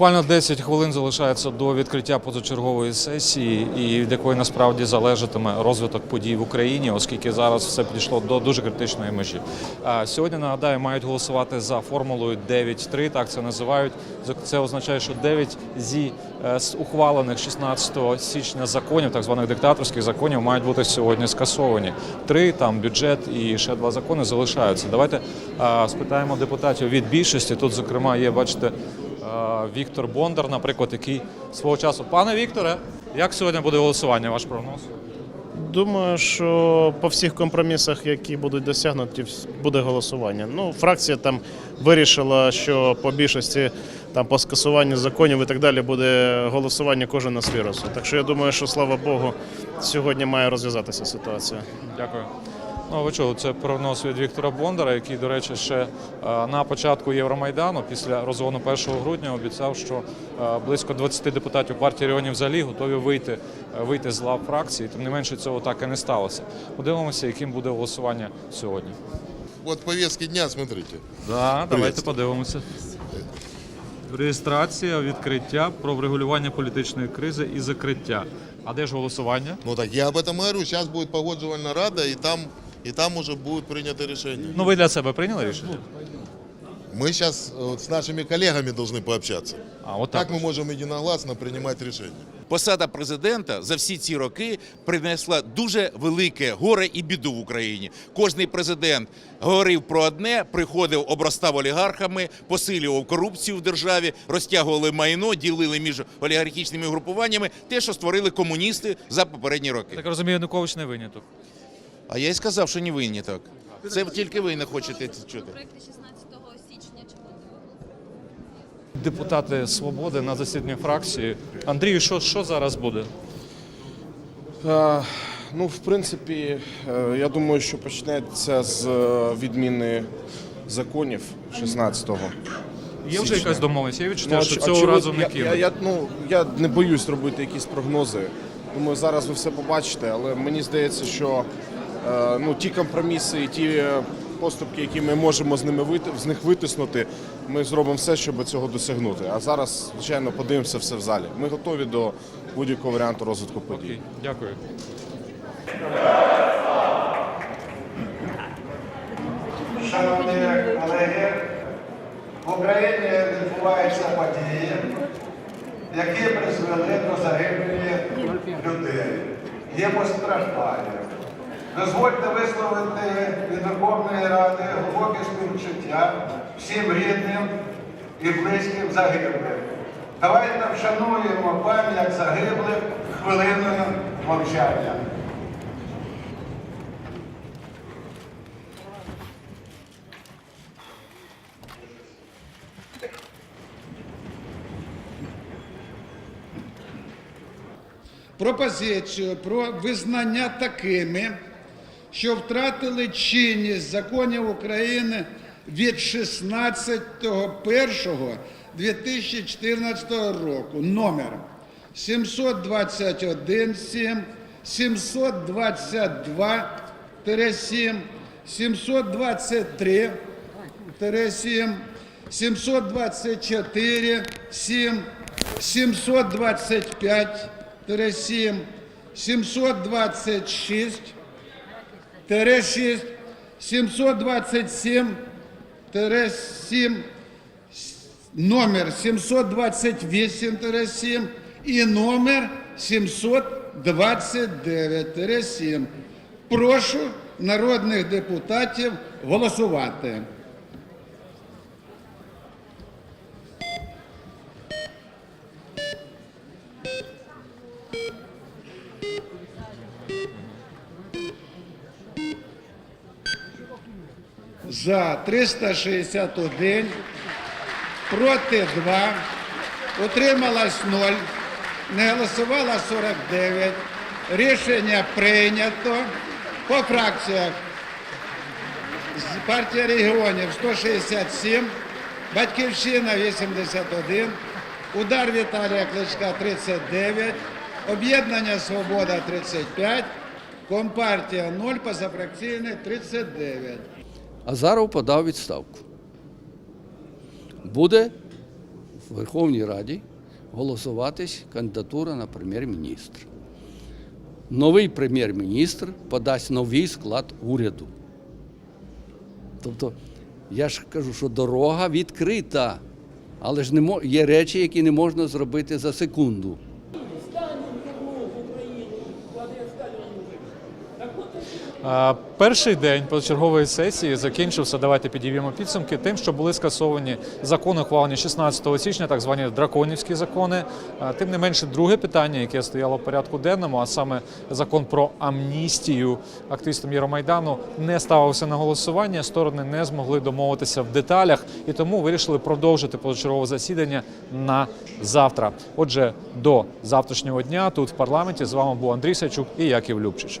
Буквально 10 хвилин залишається до відкриття позачергової сесії, і від якої насправді залежатиме розвиток подій в Україні, оскільки зараз все підійшло до дуже критичної межі. Сьогодні нагадаю, мають голосувати за формулою 9-3, так це називають. Це означає, що 9 зі е, ухвалених 16 січня законів, так званих диктаторських законів, мають бути сьогодні скасовані. Три там бюджет і ще два закони залишаються. Давайте спитаємо депутатів від більшості. Тут, зокрема, є, бачите. Е, Віктор Бондар, наприклад, який свого часу. Пане Вікторе, як сьогодні буде голосування? Ваш прогноз? Думаю, що по всіх компромісах, які будуть досягнуті, буде голосування. Ну, фракція там вирішила, що по більшості там по скасуванню законів і так далі буде голосування кожен на свій розсуд. Так що я думаю, що слава Богу, сьогодні має розв'язатися ситуація. Дякую. Ну, ви чули, це прогноз від Віктора Бондара, який, до речі, ще е, на початку Євромайдану, після розгону 1 грудня, обіцяв, що е, близько 20 депутатів партії регіонів взагалі готові вийти, е, вийти з лав фракції. Тим не менше, цього так і не сталося. Подивимося, яким буде голосування сьогодні. Вот повестки дня, смотрите. Да, давайте подивимося. Реєстрація, відкриття про врегулювання політичної кризи і закриття. А де ж голосування? Ну так я об этом говорю. Сейчас будет погоджувальная рада, и там, и там уже будет принято решение. Ну, ви для себе прийняли рішення? Мы сейчас с нашими коллегами должны пообщаться. А, от так. Как мы можем единогласно принимать решения? Посада президента за всі ці роки принесла дуже велике горе і біду в Україні. Кожний президент говорив про одне, приходив, обростав олігархами, посилював корупцію в державі, розтягували майно, ділили між олігархічними групуваннями те, що створили комуністи за попередні роки. Так розумію, Янукович не виняток. А я й сказав, що не винні так. Це тільки ви не хочете це чути. проєкти 16 січня чи буде? Депутати свободи на засіданні фракції. Андрію, що, що зараз буде? Е, Ну, в принципі, е, я думаю, що почнеться з е, відміни законів 16-го. Є вже якась домовленість? Я відчуття, Ну, що цього разу не я, кинуть. я, я, ну, я не боюсь робити якісь прогнози. Думаю, зараз ви все побачите, але мені здається, що ну, ті компроміси і ті е, поступки, які ми можемо з ними вити, з них витиснути, ми зробимо все, щоб цього досягнути. А зараз, звичайно, подивимося все в залі. Ми готові до будь-якого варіанту розвитку подій. Окей, дякую. Шановні колеги, в Україні відбуваються події, які призвели до загибелі людей. Є постраждання. Дозвольте висловити від Верховної Ради глибоке співчуття всім рідним і близьким загиблим. Давайте вшануємо пам'ять загиблих хвилиною мовчання. пропозицію про визнання такими, що втратили чинність законів України від 16.01.2014 року. Номер 721 7, 722 7, 723 7, 724 7, 725 7, 726 6, 727 7, номер 728 7 і номер 729 7. Прошу народних депутатів голосувати. За 361, проти 2, утрималась 0, не голосувала 49. Рішення прийнято. По фракціях партія регіонів 167, Батьківщина 81, Удар Віталія Кличка 39, Об'єднання Свобода 35, Компартія 0, позафракційне 39. Азаров подав відставку. Буде в Верховній Раді голосуватись кандидатура на прем'єр-міністра. Новий прем'єр-міністр подасть новий склад уряду. Тобто, я ж кажу, що дорога відкрита, але ж не є речі, які не можна зробити за секунду. Перший день позачергової сесії закінчився. Давайте підіб'ємо підсумки тим, що були скасовані закони, ухвалені 16 січня, так звані драконівські закони. Тим не менше, друге питання, яке стояло в порядку денному, а саме закон про амністію активістам Євромайдану, не ставився на голосування. Сторони не змогли домовитися в деталях і тому вирішили продовжити позачергове засідання на завтра. Отже, до завтрашнього дня тут в парламенті з вами був Андрій Сачук і Яків Любчич.